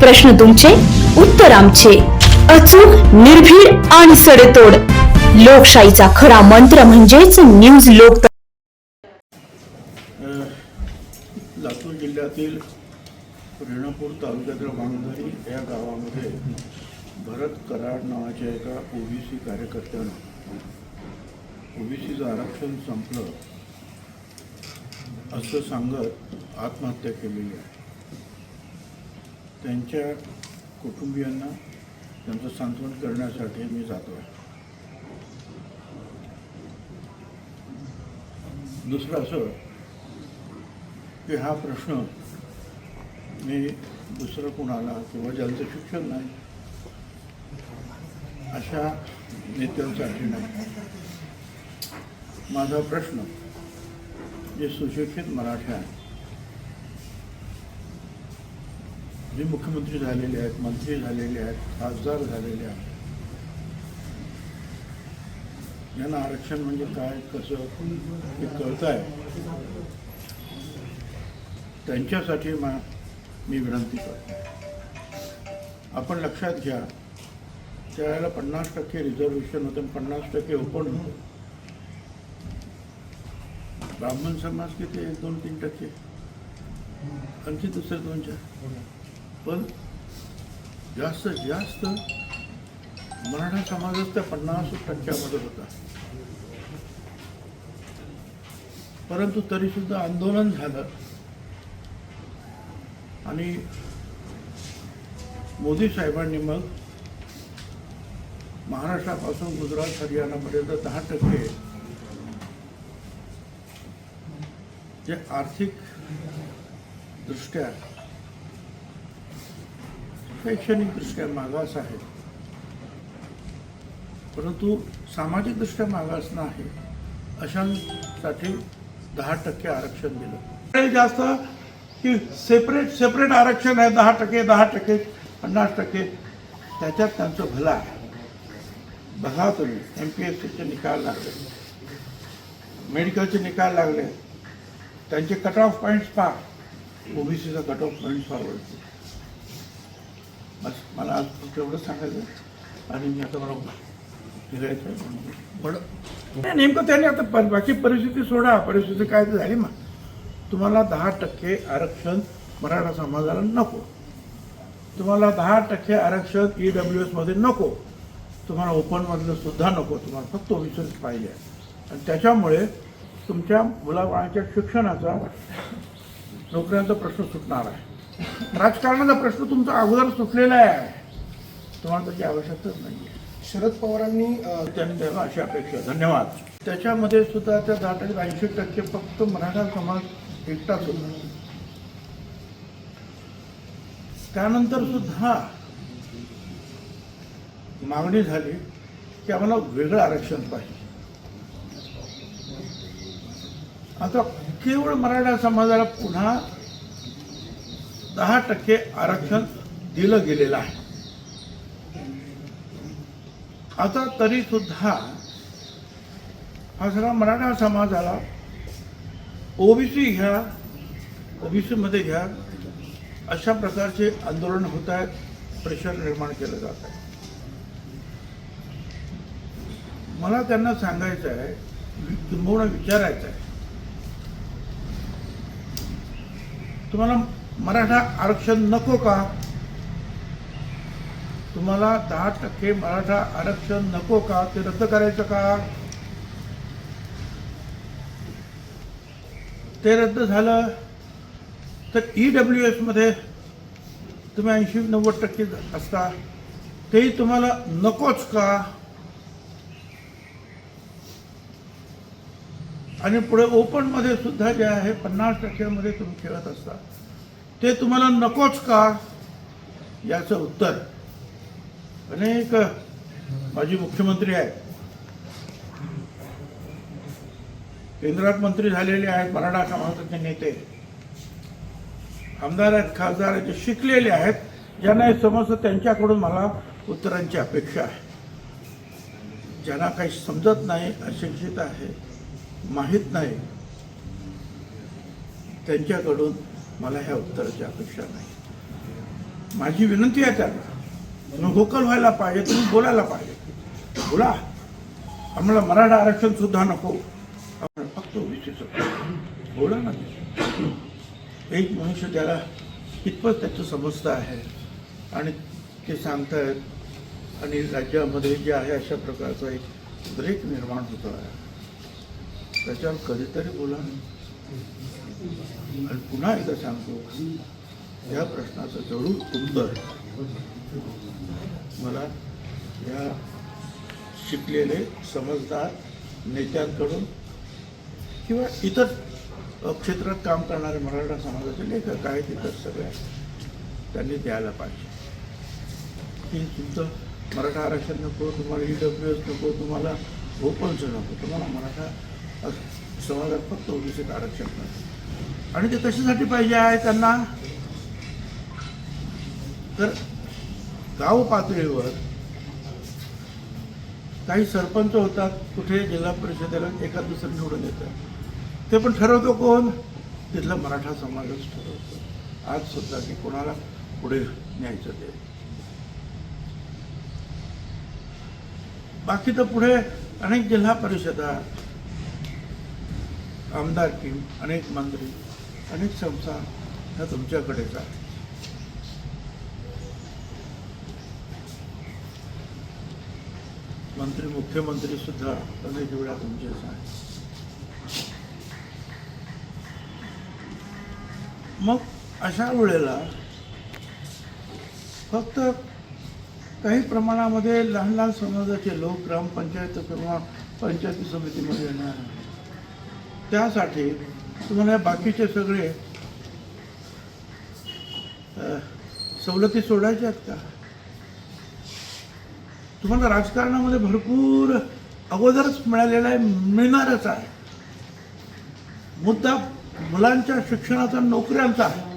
प्रश्न तुमचे उत्तर आमचे. अचूक निर्भीड आणि सडेतोड. लोकशाहीचा खरा मंत्र म्हणजेच न्यूज लोक लातूर जिल्ह्यातील रेणापूर तालुक्यातील वांगदरी या गावामध्ये भरत कराड नावाच्या एका ओबीसी कार्यकर्त्यानं ओबीसीचं आरक्षण संपलं असं सांगत आत्महत्या केलेली आहे. त्यांच्या कुटुंबियांना त्यांचं सांत्वन करण्यासाठी मी जातो आहे. दुसरं असं की हा प्रश्न मी दुसरं कुणाला किंवा ज्यांचं शिक्षण नाही अशा नेत्यांसाठी नाही. माझा प्रश्न जे सुशिक्षित मराठी आहे जे मुख्यमंत्री झालेले आहेत मंत्री झालेले आहेत खासदार झालेले आहेत. यांना आरक्षण म्हणजे काय कसं हे कळत आहे त्यांच्यासाठी मा मी विनंती करतो. आपण लक्षात घ्या त्यावेळेला पन्नास टक्के रिझर्वेशन होतं पन्नास टक्के ओपन होतं. ब्राह्मण समाज किती एक दोन तीन टक्के. आणखी दुसरे दोन चार पण जास्तीत जास्त मराठा समाजच त्या पन्नास टक्क्यामध्ये होता. परंतु तरी सुद्धा आंदोलन झालं. आणि मोदी साहेबांनी मग महाराष्ट्रापासून गुजरात हरियाणापर्यंत दहा टक्के जे आर्थिक दृष्ट्या शैक्षणिकदृष्ट्या मागास आहेत परंतु सामाजिकदृष्ट्या मागास नाही अशांसाठी दहा टक्के आरक्षण दिलं. जास्त की सेपरेट सेपरेट आरक्षण आहे दहा टक्के दहा टक्के पन्नास टक्के. त्याच्यात त्यांचं भलं आहे. बघा तुम्ही एम पी एस सीचे निकाल लागले. मेडिकलचे निकाल लागले. त्यांचे कट ऑफ पॉईंट्स पहा. ओबीसीचा कट ऑफ पॉईंट्स पहा. बस मला आज फक्त एवढंच सांगायचं आणि मी आता मला फिरायचं पण नाही, नेमकं त्याने आता बाकी परिस्थिती सोडा. परिस्थिती काय तर झाली मग तुम्हाला दहा टक्के आरक्षण मराठा समाजाला नको. तुम्हाला दहा टक्के आरक्षण ई डब्ल्यू एसमध्ये नको. तुम्हाला ओपनमधलं सुद्धा नको. तुम्हाला फक्त ओबीसीच पाहिजे. आणि त्याच्यामुळे तुमच्या मुलाबाळांच्या शिक्षणाचा नोकऱ्यांचा प्रश्न सुटणार आहे. राजकारणाचा प्रश्न तुमचा अगोदर सुटलेला आहे. तुम्हाला त्याची आवश्यकताच नाही आहे शरद पवारांनी त्यांनी अशी अपेक्षा. धन्यवाद. त्याच्यामध्ये सुद्धा त्या दहा टक्के ऐंशी टक्के फक्त मराठा समाज एकटाच होता त्यानंतर सुद्धा मागणी झाली की आम्हाला वेगळं आरक्षण पाहिजे. आता केवळ मराठा समाजाला पुन्हा दहा टक्के आरक्षण दिलं गेलेलं आहे. आता तरी सुद्धा हा सगळा मराठा समाजाला ओबीसी घ्या ओबीसीमध्ये घ्या अशा प्रकारचे आंदोलन होत आहेत प्रेशर निर्माण केलं जात आहे. मला त्यांना सांगायचं आहे किंबहुना विचारायचं आहे. तुम्हाला मराठा आरक्षण नको का? तुम्हाला दहा टक्के मराठा आरक्षण नको का? ते रद्द करायचं का? ते रद्द झालं तर ई डब्ल्यू एसमध्ये तुम्ही ऐंशी नव्वद टक्के असता. तेही तुम्हाला नकोच का? आणि पुढे ओपनमध्ये सुद्धा जे आहे पन्नास टक्क्यामध्ये तुम्ही खेळत असता. ते तुम्हाला नकोच का? याचं उत्तर. अनेक माजी मुख्यमंत्री आहेत. केंद्रात मंत्री झालेले आहेत मराठा समाजाचे नेते. आमदार आहेत खासदार आहेत जे शिकलेले आहेत ज्यांना हे समजतं त्यांच्याकडून मला उत्तरांची अपेक्षा आहे. ज्यांना काही समजत नाही अशिक्षित आहे माहीत नाही त्यांच्याकडून मला ह्या उत्तराची अपेक्षा नाही. माझी विनंती आहे त्यांना तुम्ही व्होकल व्हायला पाहिजे तुम्ही बोलायला पाहिजे. बोला. आम्हाला मराठा आरक्षण सुद्धा नको. आम्हाला फक्त ओबीसीच बोला ना. एक मनुष्य त्याला कितपत त्याचं समजतं आहे आणि ते सांगतायत आणि राज्यामध्ये जे आहे अशा प्रकारचा एक ब्रेक निर्माण होतो आहे त्याच्यावर कधीतरी बोला नाही आणि पुन्हा एकदा सांगतो या प्रश्नाचं जरूर उत्तर. मला या शिकलेले समजदार नेत्यांकडून किंवा इतर क्षेत्रात काम करणारे मराठा समाजाचे लेखक आहेत इतर सगळ्या त्यांनी द्यायला पाहिजे. की तुमचं मराठा आरक्षण नको तुम्हाला ई डब्ल्यू एस नको तुम्हाला ओपनचं नको तुम्हाला मराठा समाजात फक्त ओबीसीत आरक्षण नाही. आणि ते कशासाठी पाहिजे आहे त्यांना? तर गाव पातळीवर काही सरपंच होतात कुठे जिल्हा परिषदेला एका दुसरं निवडून येतं ते पण ठरवतो कोण? तिथला मराठा समाजच ठरवतो. आज सुद्धा की कोणाला पुढे न्यायचं ते. बाकी तर पुढे अनेक जिल्हा परिषदा आमदारकी अनेक मंत्री अनेक संस्था ह्या तुमच्याकडेच आहेत मंत्री मुख्यमंत्री सुद्धा अनेक वेळा तुमचेच आहे मग अशा वेळेला फक्त काही प्रमाणामध्ये लहान लहान समाजाचे लोक ग्रामपंचायत किंवा पंचायती समितीमध्ये येणार आहेत. त्यासाठी तुम्हाला या बाकीचे सगळे सवलती सोडायच्या आहेत का? तुम्हाला राजकारणामध्ये भरपूर अगोदरच मिळालेला आहे मिळणारच आहे. मुद्दा मुलांच्या शिक्षणाचा नोकऱ्यांचा आहे.